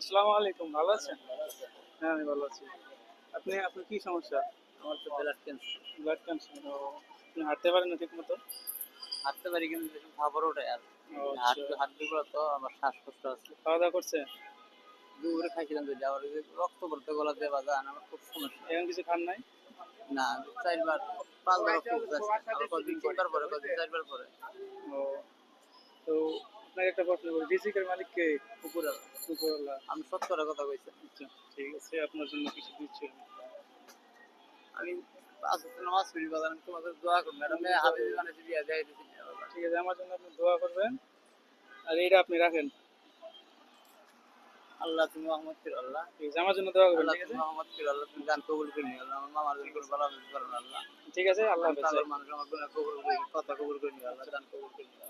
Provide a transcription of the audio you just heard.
আসসালামু আলাইকুম ভালো আছেন? হ্যাঁ আমি ভালো আছি। আপনি আপনার কি সমস্যা? আমার তো ব্লাড ক্যান্সার ব্লাড ক্যান্সার আপনি হাঁটতে পারেন না ঠিক মতো হাঁটতে পারি কিন্তু বেশি খাবার ওঠে আর। আচ্ছা। হাঁটতে হাঁটতে তো আমার শ্বাসকষ্ট আছে। খাওয়া দাওয়া করছে? দুপুরে খাইছিলাম যদি আবার যে রক্ত পড়তে গলা দিয়ে বাজান আমার খুব সমস্যা। এখন কিছু খান নাই? না চারবার পাঁচবার রক্ত পরে কদিন চারবার পরে। ও তো আপনাকে একটা প্রশ্ন করি রিজিকের মালিক কে উপরওয়ালা? আমি কথা কইছি। আচ্ছা ঠিক আছে আপনার জন্য কিছু দিচ্ছি আমি দিন নামাজ পড়ি আমি তোমাদের দোয়া করব। ম্যাডাম হাবিবি মানে বিয়া দেয় দিচ্ছি ঠিক আছে আমার জন্য আপনি দোয়া করবেন। আর এইটা আপনি রাখেন। আল্লাহ তুমি মোহাম্মদ ফির আল্লাহ। ঠিক আছে আমার জন্য দোয়া করবেন আল্লাহ ঠিক আছে? মোহাম্মদ ফির আল্লাহ তুমি গান কবুল করে নিও আল্লাহ আমার মামার জন্য ভালো আল্লাহ। ঠিক আছে আল্লাহ হাফেজ। মানুষ আমার কবুল করে কথা কবুল করে নিও আল্লাহ গান কবুল করে নিও